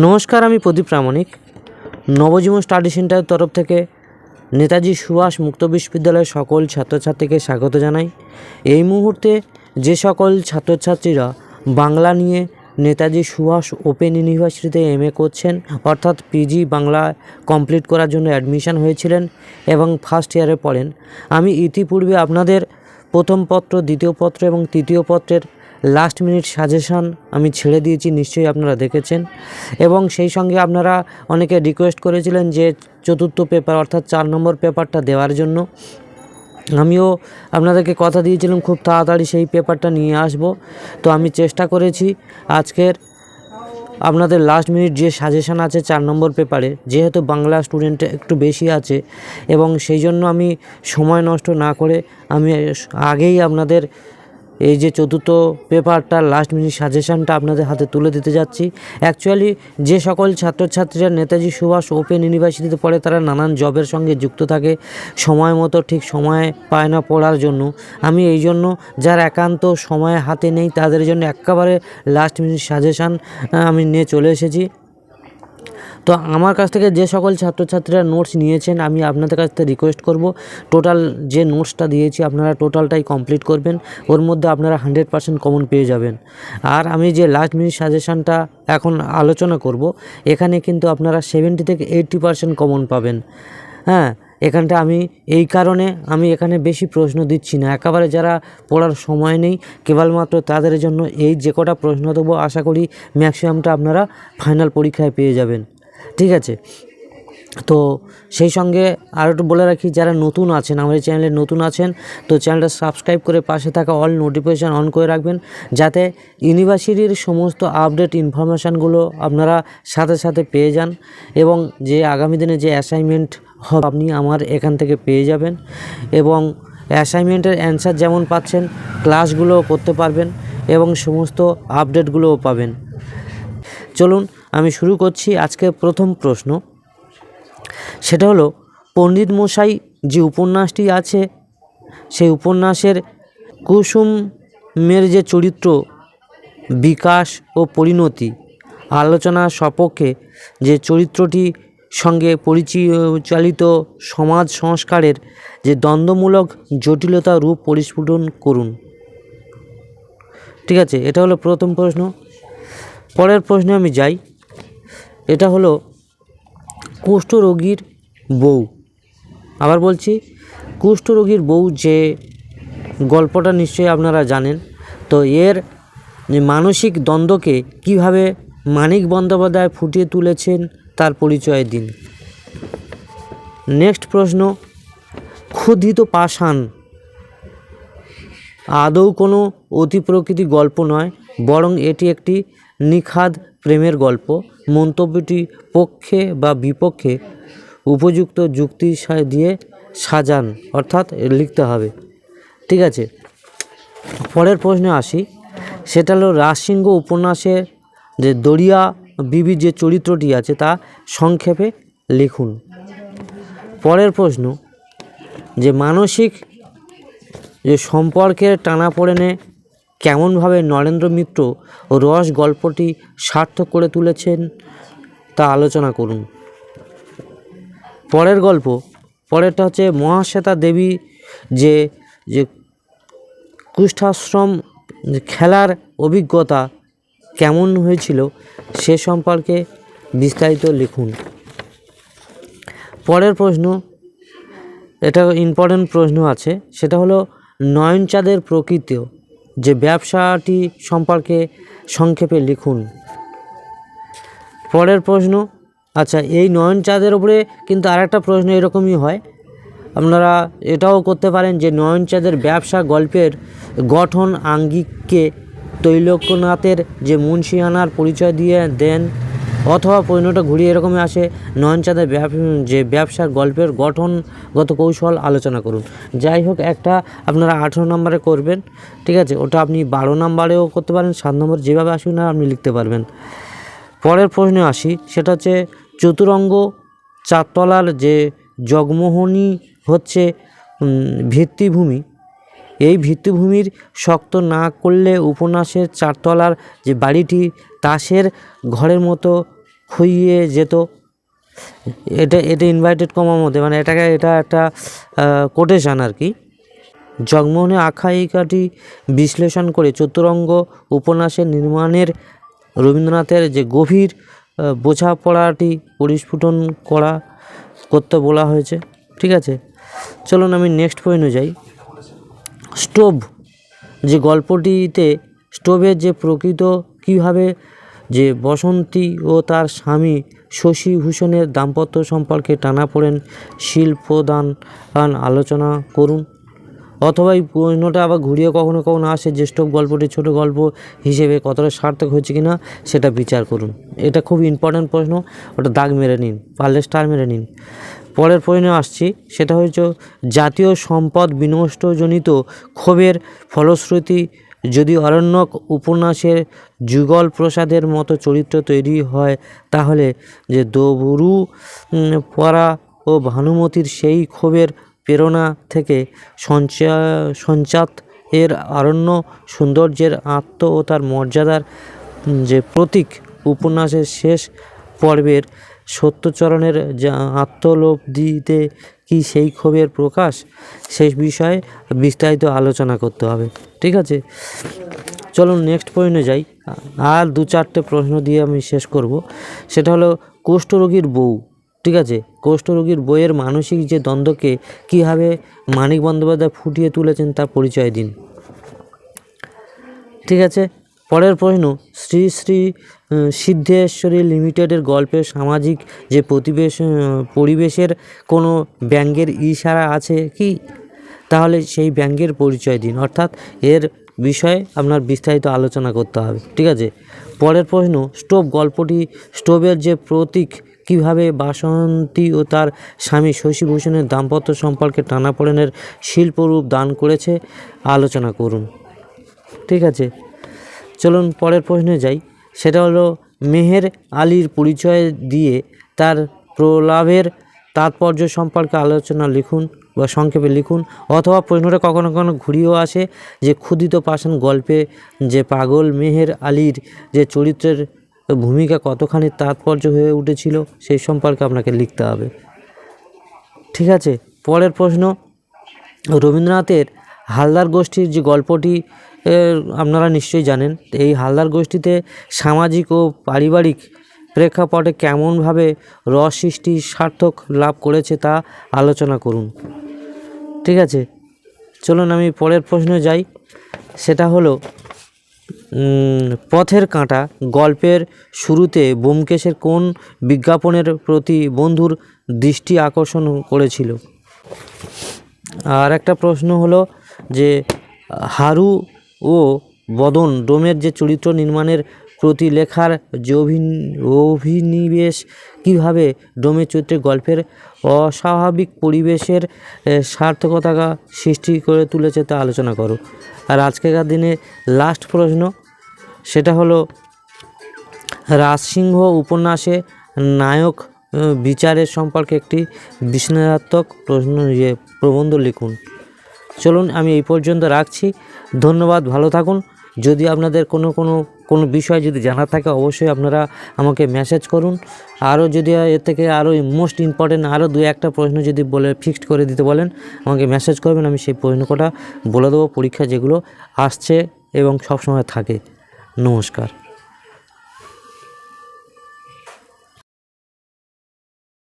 নমস্কার, আমি প্রদীপ প্রামাণিক। নবজীবন স্টাডি সেন্টারের তরফ থেকে নেতাজি সুভাষ মুক্ত বিশ্ববিদ্যালয়ের সকল ছাত্রছাত্রীকে স্বাগত জানাই। এই মুহূর্তে যে সকল ছাত্রছাত্রীরা বাংলা নিয়ে নেতাজি সুভাষ ওপেন ইউনিভার্সিটিতে এম করছেন, অর্থাৎ পিজি বাংলা কমপ্লিট করার জন্য অ্যাডমিশন হয়েছিলেন এবং ফার্স্ট ইয়ারে পড়েন, আমি ইতিপূর্বে আপনাদের প্রথম পত্র, দ্বিতীয় পত্র এবং তৃতীয় পত্রের লাস্ট মিনিট সাজেশান আমি ছেড়ে দিয়েছি, নিশ্চয়ই আপনারা দেখেছেন। এবং সেই সঙ্গে আপনারা অনেকে রিকোয়েস্ট করেছিলেন যে চতুর্থ পেপার অর্থাৎ চার নম্বর পেপারটা দেওয়ার জন্য। আমিও আপনাদেরকে কথা দিয়েছিলাম, খুব তাড়াতাড়ি সেই পেপারটা নিয়ে আসব। তো আমি চেষ্টা করেছি আজকের আপনাদের লাস্ট মিনিট যে সাজেশান আছে চার নম্বর পেপারে যেহেতু বাংলা স্টুডেন্ট একটু বেশি আছে, এবং সেই জন্য আমি সময় নষ্ট না করে আমি আগেই আপনাদের এই যে চতুর্থ পেপারটা লাস্ট মিনিট সাজেশানটা আপনাদের হাতে তুলে দিতে যাচ্ছি। অ্যাকচুয়ালি যে সকল ছাত্রছাত্রীরা নেতাজি সুভাষ ওপেন ইউনিভার্সিটিতে পড়ে, তারা নানান জবের সঙ্গে যুক্ত থাকে, সময় মতো ঠিক সময় পায় না পড়ার জন্য। আমি এই জন্য যার একান্ত সময় হাতে নেই, তাদের জন্য একেবারে লাস্ট মিনিট সাজেশান আমি নিয়ে চলে এসেছি। তো আমার কাছ থেকে যে সকল ছাত্রছাত্রীরা নোটস নিয়েছেন, আমি আপনাদের কাছ থেকে রিকোয়েস্ট করব। টোটাল যে নোটসটা দিয়েছি, আপনারা টোটালটাই কমপ্লিট করবেন। ওর মধ্যে আপনারা হান্ড্রেড পার্সেন্ট কমন পেয়ে যাবেন। আর আমি যে লাস্ট মিনিট সাজেশানটা এখন আলোচনা করব, এখানে কিন্তু আপনারা সেভেন্টি থেকে এইটটি পার্সেন্ট কমন পাবেন। হ্যাঁ এখানটা আমি, এই কারণে আমি এখানে বেশি প্রশ্ন দিচ্ছি না। একেবারে যারা পড়ার সময় নেই, কেবলমাত্র তাদের জন্য এই যে কটা প্রশ্ন দেবো, আশা করি ম্যাক্সিমামটা আপনারা ফাইনাল পরীক্ষায় পেয়ে যাবেন। ঠিক আছে? তো সেই সঙ্গে আর একটু বলে রাখি, যারা নতুন আছেন আমার এই চ্যানেলে নতুন আছেন, তো চ্যানেলটা সাবস্ক্রাইব করে পাশে থাকা অল নোটিফিকেশান অন করে রাখবেন, যাতে ইউনিভার্সিটির সমস্ত আপডেট ইনফরমেশানগুলো আপনারা সাথে সাথে পেয়ে যান এবং যে আগামী দিনে যে অ্যাসাইনমেন্ট হবে, আপনি আমার এখান থেকে পেয়ে যাবেন এবং অ্যাসাইনমেন্টের অ্যান্সার যেমন পাচ্ছেন ক্লাসগুলোও করতে পারবেন এবং সমস্ত আপডেটগুলোও পাবেন। চলুন আমি শুরু করছি আজকে প্রথম প্রশ্ন। সেটা হলো, পণ্ডিত মশাই যে উপন্যাসটি আছে, সেই উপন্যাসের কুসুমের যে চরিত্র, বিকাশ ও পরিণতি আলোচনা সপক্ষে যে চরিত্রটি সঙ্গে পরিচালিত সমাজ সংস্কারের যে দ্বন্দ্বমূলক জটিলতা রূপ পরিস্ফুটন করুন। ঠিক আছে, এটা হলো প্রথম প্রশ্ন। পরের প্রশ্নে আমি যাই। এটা হলো কুষ্ঠরোগীর বউ। আবার বলছি কুষ্ঠরোগীর বউ যে গল্পটা নিশ্চয়ই আপনারা জানেন, তো এর মানসিক দ্বন্দ্বকে কীভাবে মানিক বন্দ্যোপাধ্যায় ফুটিয়ে তুলেছেন তার পরিচয় দিন। নেক্সট প্রশ্ন, ক্ষুধিত পাষাণ। আদৌ কোনো অতি প্রকৃতি গল্প নয়, বরং এটি একটি নিখাদ প্রেমের গল্প, মন্তব্যটি পক্ষে বা বিপক্ষে উপযুক্ত যুক্তি দিয়ে সাজান, অর্থাৎ লিখতে হবে। ঠিক আছে, পরের প্রশ্নে আসি। সেটা হলো রাজসিংহ উপন্যাসে যে দরিয়া বিবি যে চরিত্রটি আছে, তা সংক্ষেপে লিখুন। পরের প্রশ্ন, যে মানসিক যে সম্পর্কের টানাপোড়েনে কেমনভাবে নরেন্দ্র মিত্র রস গল্পটি সার্থক করে তুলেছেন তা আলোচনা করুন। পরের গল্প, পরেরটা হচ্ছে মহাশ্বেতা দেবী যে যে কুষ্ঠাশ্রম খেলার অভিজ্ঞতা কেমন হয়েছিল সে সম্পর্কে বিস্তারিত লিখুন। পরের প্রশ্ন, এটা ইম্পর্টেন্ট প্রশ্ন আছে, সেটা হলো নয়নচাঁদের প্রকৃতি যে ব্যবসাটি সম্পর্কে সংক্ষেপে লিখুন। পরের প্রশ্ন আচ্ছা এই নয়ন চাঁদের উপরে কিন্তু আরেকটা প্রশ্ন এরকমই হয়। আপনারা এটাও করতে পারেন যে নয়ন চাঁদের ব্যবসা গল্পের গঠন, আঙ্গিককে তৈলক্যনাথের যে মুন্সিয়ানার পরিচয় দিয়ে দেন অথবা পরিণত ঘুরিয়ে এরকমই আসে নয়নচাঁদের যে ব্যবসার গল্পের গঠনগত কৌশল আলোচনা করুন। যাই হোক, একটা আপনারা আঠেরো নম্বরে করবেন, ঠিক আছে? ওটা আপনি বারো নম্বরেও করতে পারেন, সাত নম্বর যেভাবে আসুন না আপনি লিখতে পারবেন। পরের প্রশ্নে আসি, সেটা হচ্ছে চতুরঙ্গ চারতলার যে জগমোহনী হচ্ছে ভিত্তিভূমি, এই ভিত্তিভূমির শক্ত না করলে উপন্যাসের চারতলার যে বাড়িটি, তাসের ঘরের মতো খুইয়ে যেত। এটা এটা ইনভাইটেড কমার মধ্যে মানে এটাকে, এটা একটা কোটেশন আর কি। জগমোহনের আখ্যায়িকাটি বিশ্লেষণ করে চতুরঙ্গ উপন্যাসের নির্মাণের রবীন্দ্রনাথের যে গভীর বোঝাপড়াটি পরিস্ফুটন করা, করতে বলা হয়েছে। ঠিক আছে? চলুন আমি নেক্সট পয়েন্টে যাই। স্টোভ, যে গল্পটিতে স্টোভের যে প্রকৃত কীভাবে যে বসন্তী ও তার স্বামী শশী ভূষণের দাম্পত্য সম্পর্কে টানাপোড়েন শিল্পদান আলোচনা করুন। অথবা এই প্রশ্নটা আবার ঘুরিয়ে কখনো কখনো আসে স্টোভ গল্পটি ছোট গল্প হিসেবে কতটা সার্থক হয়েছে কিনা সেটা বিচার করুন। এটা খুব ইম্পর্ট্যান্ট প্রশ্ন, ওটা দাগ মেরে নিন, পারলে স্টার মেরে নিন। পরের প্রশ্নে আসছি, সেটা হচ্ছে জাতীয় সম্পদ বিনষ্টজনিত ক্ষোভের ফলশ্রুতি যদি অরণ্যক উপন্যাসের যুগল প্রসাদের মতো চরিত্র তৈরি হয়, তাহলে যে দবুরু পরা ও ভানুমতির সেই ক্ষোভের প্রেরণা থেকে সঞ্চা সঞ্চাত এর অরণ্য সৌন্দর্যের আত্ম ও তার মর্যাদার যে প্রতীক উপন্যাসের শেষ পর্বের সত্যচরণের যা আত্মলব্ধিতে কি সেই ক্ষোভের প্রকাশ, সেই বিষয়ে বিস্তারিত আলোচনা করতে হবে। ঠিক আছে? চলুন নেক্সট পয়েন্টে যাই। আর দু চারটে প্রশ্ন দিয়ে আমি শেষ করব। সেটা হলো কুষ্ঠরোগীর বউ। ঠিক আছে? কুষ্ঠরোগীর বইয়ের মানসিক যে দ্বন্দ্বকে কীভাবে মানিক বন্দ্যোপাধ্যায় ফুটিয়ে তুলেছেন তার পরিচয় দিন। ঠিক আছে? পরের প্রশ্ন, শ্রী শ্রী সিদ্ধেশ্বরী লিমিটেডের গল্পের সামাজিক যে প্রতিবেশ পরিবেশের কোনো ব্যঙ্গের ইশারা আছে কি? তাহলে সেই ব্যাঙ্গের পরিচয় দিন। অর্থাৎ এর বিষয়ে আপনার বিস্তারিত আলোচনা করতে হবে। ঠিক আছে? পরের প্রশ্ন, স্টোভ গল্পটি স্টোভের যে প্রতীক, কীভাবে বাসন্তী ও তার স্বামী শশীভূষণের দাম্পত্য সম্পর্কে টানাপোড়েনের শিল্পরূপ দান করেছে, আলোচনা করুন। ঠিক আছে? চলুন পরের প্রশ্নে যাই। সেটা হলো, মেহের আলীর পরিচয় দিয়ে তার প্রলাভের তাৎপর্য সম্পর্কে আলোচনা লিখুন বা সংক্ষেপে লিখুন, অথবা প্রশ্নটা কখনো কখনো ঘুরিয়েও আসে যে ক্ষুদিত পাষাণ গল্পে যে পাগল মেহের আলীর যে চরিত্রের ভূমিকা কতখানি তাৎপর্য হয়ে উঠেছিল, সেই সম্পর্কে আপনাকে লিখতে হবে। ঠিক আছে, পরের প্রশ্ন, রবীন্দ্রনাথের হালদার গোষ্ঠীর যে গল্পটি আপনারা নিশ্চয়ই জানেন, এই হালদার গোষ্ঠীতে সামাজিক ও পারিবারিক প্রেক্ষাপটে কেমনভাবে রস সৃষ্টি সার্থক লাভ করেছে তা আলোচনা করুন। ঠিক আছে, চলুন আমি পরের প্রশ্নে যাই। সেটা হলো পথের কাঁটা গল্পের শুরুতে ব্যোমকেশের কোন বিজ্ঞাপনের প্রতি বন্ধুর দৃষ্টি আকর্ষণ করেছিল? আর একটা প্রশ্ন হলো যে, হারু ও বদন ডোমের যে চরিত্র নির্মাণের প্রতি লেখার যে অভিন- অভিনিবেশ কীভাবে ডোমের চরিত্রে গল্পের অস্বাভাবিক পরিবেশের সার্থকতা সৃষ্টি করে তুলেছে তা আলোচনা করো। আর আজকেকার দিনে লাস্ট প্রশ্ন, সেটা হলো, রাজসিংহ উপন্যাসে নায়ক বিচারের সম্পর্কে একটি বিশ্লেষণাত্মক প্রশ্ন ইয়ে প্রবন্ধ লিখুন। চলুন আমি এই পর্যন্ত রাখছি। ধন্যবাদ, ভালো থাকুন। যদি আপনাদের কোনো কোনো কোনো বিষয় যদি জানা থাকে, অবশ্যই আপনারা আমাকে মেসেজ করুন। আরও যদি এর থেকে আরও মোস্ট ইম্পর্টেন্ট আরও দু একটা প্রশ্ন যদি বলে ফিক্সড করে দিতে বলেন, আমাকে মেসেজ করবেন, আমি সেই প্রশ্ন কটা বলে দেবো। পরীক্ষা যেগুলো আসছে এবং সবসময় থাকে। নমস্কার।